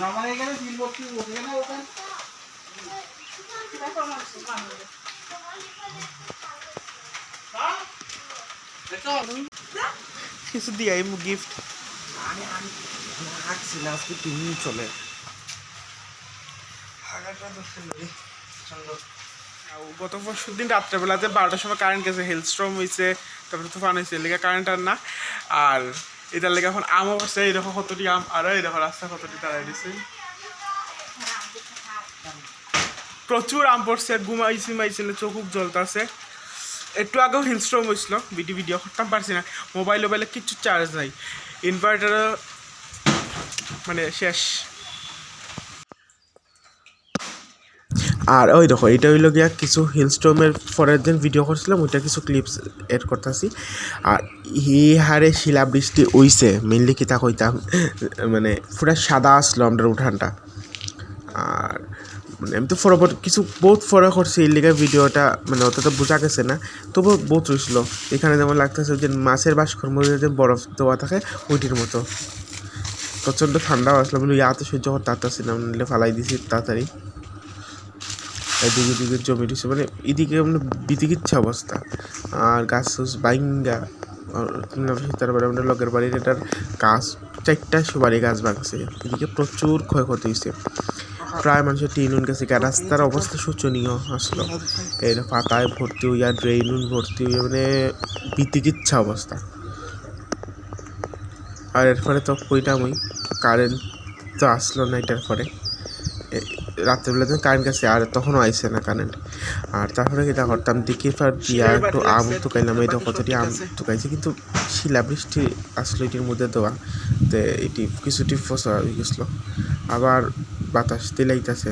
Normally এখানে তিন বসে না ওখানে। কিছু দিয়াই গিফট আমি আমি রাখছি না আজকে তুমি চলে। হাগাটা তো চলো। গত পরশু দিন রাত্রেবেলাতে বারোটার সময় কারেন্ট গেছে হেলস্ট্রম হয়েছে তারপরে তুফান হয়েছে লেগে কারেন্ট আর না। আর এটার লেগে এখন আমও আছে এই দেখো কতটি আম, আর এই দেখো রাস্তা কতটি তারাই দিছে প্রচুর আম পড়ছে, ঘুমাইছি মাইছিল চোখ খুব জ্বলতাছে একটু আগেও হিলস্ট্রম হয়েছিল ভিডিও ভিডিও করতাম, পারছি না। মোবাইল মোবাইলে কিছু চার্জ নাই। ইনভার্টারও মানে শেষ। আর ওই দেখো, এটা হইল গিয়া কিছু হিলস্টোমের পরের দিন ভিডিও করছিলাম, ওইটা কিছু ক্লিপস এড করতেছি। আর ই হারে শিলাবৃষ্টি হইছে মেনলি কিতা কইতাম মানে পুরা সাদা আসলো আমরা উঠানটা। আর মানে আমি তো ফরবর কিছু বহুত ফরক করছি এই লিগে ভিডিওটা মানে অতটা বোঝা গেছে না তবু বহুত রইছিল। এখানে যেমন লাগতেছে যে মাছের বাসকর্ম যে বরফ দেওয়া থাকে, ওইটির মতো। প্রচণ্ড ঠান্ডাও আসলো বলে ইয়াতে সহ্য করতে পারতাছি না। ফালাই দিছি, তাড়াতাড়ি। এদিকে দিকে জমি দিছে মানে এদিকে মানে বিতিকিচ্ছা অবস্থা। আর গাছ ফুস বাইঙ্গা তারপরে আমাদের লোকের বাড়ির এটার গাছ, চারটা সুপারি গাছ ভাঙছে। এদিকে প্রচুর ক্ষয়ক্ষতি হয়েছে। প্রায় মানুষের টিন উন গেছে। রাস্তার অবস্থা শোচনীয় আসলো। এর পাতায় ভর্তি হইয়া ড্রেন উন ভর্তি হইয়া মানে বিতিকিচ্ছা অবস্থা। আর এর ফলে তো কইটাম ওই কারেন্ট তো আসলো না এটার পরে। রাত্রেবেলা তো কারেন্ট গেছে আর তখনও আইসে না কারেন্ট আর তারপরে যেটা করতাম দিকে ফার দিয়া একটু আম টুকাইলাম এটা কতটি আম টুকাইছে কিন্তু শিলাবৃষ্টি আসলো এটির মধ্যে দেওয়া তো এটি কিছুটি ফসা হয়ে গেছিল আবার বাতাস দিলাইতেছে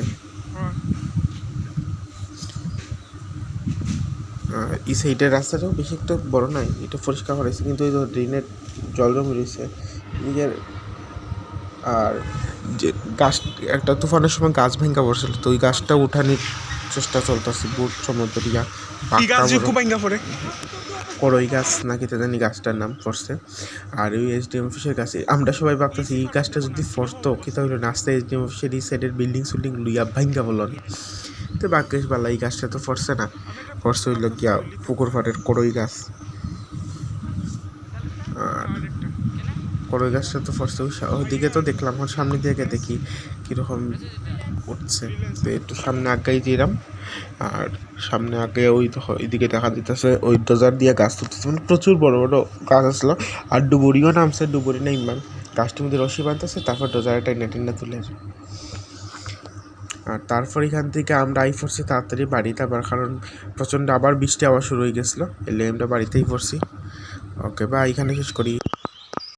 এই সাইডের রাস্তাটাও বেশি একটা বড় নয় এটা পরিষ্কার করেছে কিন্তু ওই ড্রেনের জল জমে রয়েছে নিজের আর যে গাছ একটা তুফানের সময় গাছ ভেঙ্গা পড়ছিল তো ওই গাছটা উঠানোর চেষ্টা চলতেছে বুট ভাঙ্গা পড়ে? করই গাছ নাকি তা জানি গাছটার নাম পড়ছে। আর ওই এসডিএম অফিসের কাছে আমরা সবাই ভাবতেছি এই গাছটা যদি ফরতো কি তাহলে নাস্তা এসডিএম অফিসের এই সাইডের বিল্ডিং সুল্ডিং লুইয়া ভাঙ্গা বলল তো বাক্যেশ বালা এই গাছটা তো ফরছে না। ফরছে হইল গিয়া পুকুর ফাটের করই গাছ আর করই গাছটা তো সা- ওইদিকে তো দেখলাম, ওর সামনে দিকে দেখি কীরকম উঠছে। তো একটু সামনে আগাই দিলাম, আর সামনে আগে ওই দেখো এইদিকে দেখা দিতেছে ওই ডোজার দিয়ে গাছ তুলতেছে। মানে প্রচুর বড় বড় গাছ আসলো, আর ডুবুরিও নামছে, ডুবুরি না ইমান। গাছটির মধ্যে রশি বাঁধতেছে, তারপর ডোজারে টাইনা টাইনা তুলে। আর তারপর এখান থেকে আমরা আই পড়ছি তাড়াতাড়ি বাড়িতে আবার, কারণ প্রচণ্ড আবার বৃষ্টি আবার শুরু হয়ে গেছিল। এলে আমরা বাড়িতেই পড়ছি। ওকে বা এখানে শেষ করি।